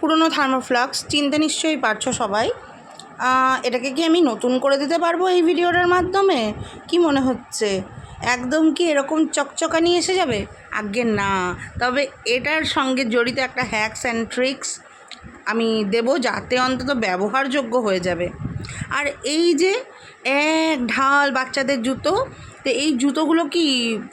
পুরনো থার্মোফ্লাক্স, চিনতে নিশ্চয়ই পারছ সবাই। এটাকে কি আমি নতুন করে দিতে পারব এই ভিডিওটার মাধ্যমে? কি মনে হচ্ছে? একদম কি এরকম চকচকানি এসে যাবে? আগে না। তবে এটার সঙ্গে জড়িত একটা হ্যাকস অ্যান্ড ট্রিক্স আমি দেব যাতে অন্তত ব্যবহারযোগ্য হয়ে যাবে। আর এই যে এক ঢাল বাচ্চাদের জুতো, তো এই জুতোগুলো কি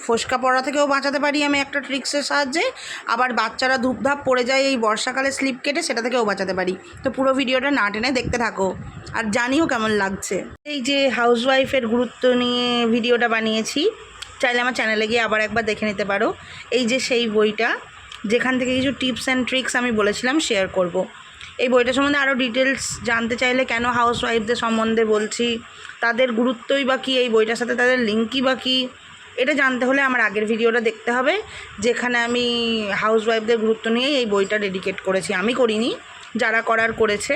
ফোসকা পড়া থেকেও বাঁচাতে পারি আমি একটা ট্রিক্সের সাহায্যে? আবার বাচ্চারা ধূপধাপ পড়ে যায় এই বর্ষাকালে স্লিপ কেটে সেটা থেকেও বাঁচাতে পারি। তো পুরো ভিডিওটা না টেনে দেখতে থাকো আর জানিও কেমন লাগছে। এই যে হাউসওয়াইফের গুরুত্ব নিয়ে ভিডিওটা বানিয়েছি, চাইলে আমার চ্যানেলে গিয়ে আবার একবার দেখে নিতে পারো। এই যে সেই বইটা, যেখান থেকে কিছু টিপস অ্যান্ড ট্রিক্স আমি বলেছিলাম শেয়ার করব। এই বইটা সম্বন্ধে আরও ডিটেলস জানতে চাইলে কেন হাউস ওয়াইফদের সম্বন্ধে বলছি, তাদের গুরুত্বই বা কী, এই বইটার সাথে তাদের লিঙ্কই বা কী, এটা জানতে হলে আমার আগের ভিডিওটা দেখতে হবে, যেখানে আমি হাউস ওয়াইফদের গুরুত্ব নিয়েই এই বইটা ডেডিকেট করেছি। আমি করিনি, যারা করার করেছে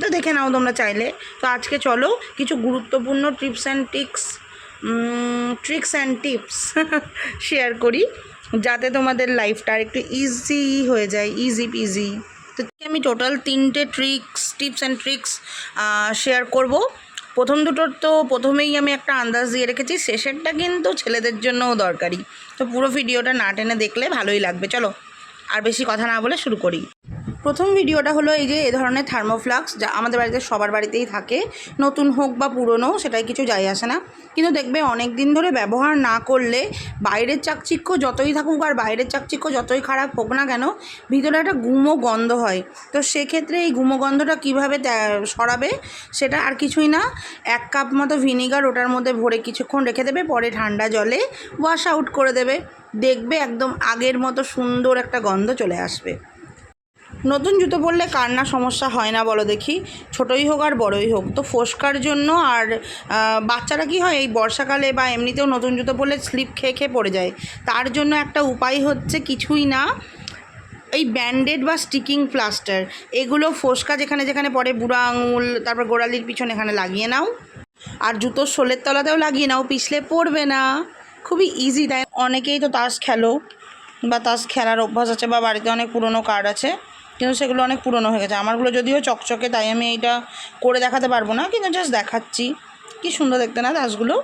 তো দেখে নাও তোমরা চাইলে। তো আজকে চলো, কিছু গুরুত্বপূর্ণ tips and tricks tricks and tips share করি, যাতে তোমাদের লাইফটা একটু ইজি হয়ে যায় ইজি পিজি তো আমি টোটাল তিনটে tricks tips and tricks share করব। প্রথম দুটোর তো প্রথমেই আমি একটা আন্দাজ দিয়ে রেখেছি, শেষেরটা কিন্তু ছেলেদের জন্যও দরকারি। তো পুরো ভিডিওটা না টেনে দেখলে ভালোই লাগবে। চলো, আর বেশি কথা না বলে শুরু করি। প্রথম ভিডিওটা হলো এই যে এ ধরনের থার্মোফ্লাক্স যা আমাদের বাড়িতে সবার বাড়িতেই থাকে। নতুন হোক বা পুরনো, সেটাই কিছু যায় আসে না। কিন্তু দেখবে অনেক দিন ধরে ব্যবহার না করলে বাইরের চাকচিক্য যতই থাকুক আর বাইরের চাকচিক্য যতই খারাপ হোক না কেন, ভিতরে একটা গুমো গন্ধ হয়। তো সেক্ষেত্রে এই গুমো গন্ধটা কীভাবে সরাবে, সেটা আর কিছুই না। এক কাপ মতো ভিনিগার ওটার মধ্যে ভরে কিছুক্ষণ রেখে দেবে, পরে ঠান্ডা জলে ওয়াশ আউট করে দেবে। দেখবে একদম আগের মতো সুন্দর একটা গন্ধ চলে আসবে। নতুন জুতো পরলে কার না সমস্যা হয় না বলো দেখি? ছোটোই হোক আর বড়ই হোক। তো ফোসকার জন্য আর বাচ্চারা কি হয় এই বর্ষাকালে বা এমনিতেও নতুন জুতো পরলে স্লিপ খেয়ে খেয়ে পড়ে যায়। তার জন্য একটা উপায় হচ্ছে কিছুই না, এই ব্যান্ডেড বা স্টিকিং প্লাস্টার। এগুলো ফোসকা যেখানে যেখানে পড়ে বুড়া আঙুল, তারপর গোড়ালির পিছনে এখানে লাগিয়ে নাও। আর জুতোর সোলের তলাতেও লাগিয়ে নাও, পিছলে পড়বে না। খুবই ইজি তাই। অনেকেই তো তাস খেলো বা তাস খেলার অভ্যাস আছে বা বাড়িতে অনেক পুরনো কার্ড আছে। কিন্তু সেগুলো অনেক পুরনো হয়ে গেছে। আমারগুলো যদিও চকচকে, তাই আমি এইটা করে দেখাতে পারব না, কিন্তু জাস্ট দেখাচ্ছি। কি সুন্দর দেখতে না দাসগুলো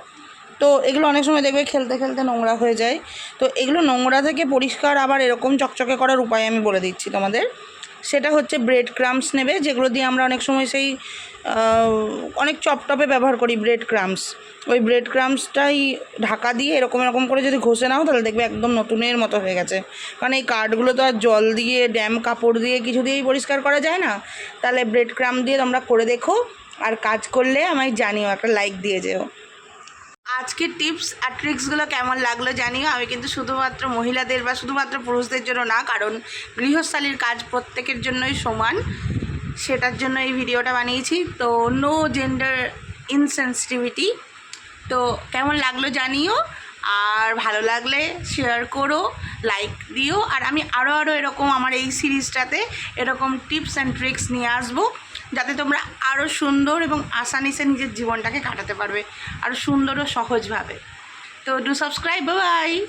তো এগুলো অনেক সময় দেখবে খেলতে খেলতে নোংরা হয়ে যায়। তো এগুলো নোংরা থেকে পরিষ্কার আবার এরকম চকচকে করার উপায় আমি বলে দিচ্ছি তোমাদের। সেটা হচ্ছে ব্রেড ক্রামস নেবে, যেগুলো দিয়ে আমরা অনেক সময় সেই অনেক চপটপে ব্যবহার করি ব্রেড ক্রামস ওই ব্রেড ক্রামসটাই ঢাকা দিয়ে এরকম এরকম করে যদি ঘষে নাও, তাহলে দেখবে একদম নতুনের মতো হয়ে গেছে। কারণ এই কার্ডগুলো তো আর জল দিয়ে, ড্যাম কাপড় দিয়ে কিছু দিয়েই পরিষ্কার করা যায় না। তাহলে ব্রেড ক্রাম দিয়ে তোমরা করে দেখো, আর কাজ করলে আমায় জানিও, একটা লাইক দিয়ে যেও। আজকের টিপস আর ট্রিক্সগুলো কেমন লাগল জানিও। আমি কিন্তু শুধুমাত্র মহিলাদের বা শুধুমাত্র পুরুষদের জন্য না, কারণ গৃহস্থালির কাজ প্রত্যেকের জন্যই সমান। সেটার জন্য এই ভিডিওটা বানিয়েছি। তো নো জেন্ডার ইনসেন্সিটিভিটি তো কেমন লাগল জানিও। আর ভালো লাগলে শেয়ার করো লাইক দিও। আর আমি আরও আরও এরকম আমার এই সিরিজটাতে এরকম টিপস অ্যান্ড ট্রিক্স নিয়ে আসব, যাতে তোমরা আরও সুন্দর এবং আসানিসে নিজের জীবনটাকে কাটাতে পারবে আরও সুন্দর ও সহজভাবে। তো ডু সাবস্ক্রাইব বাই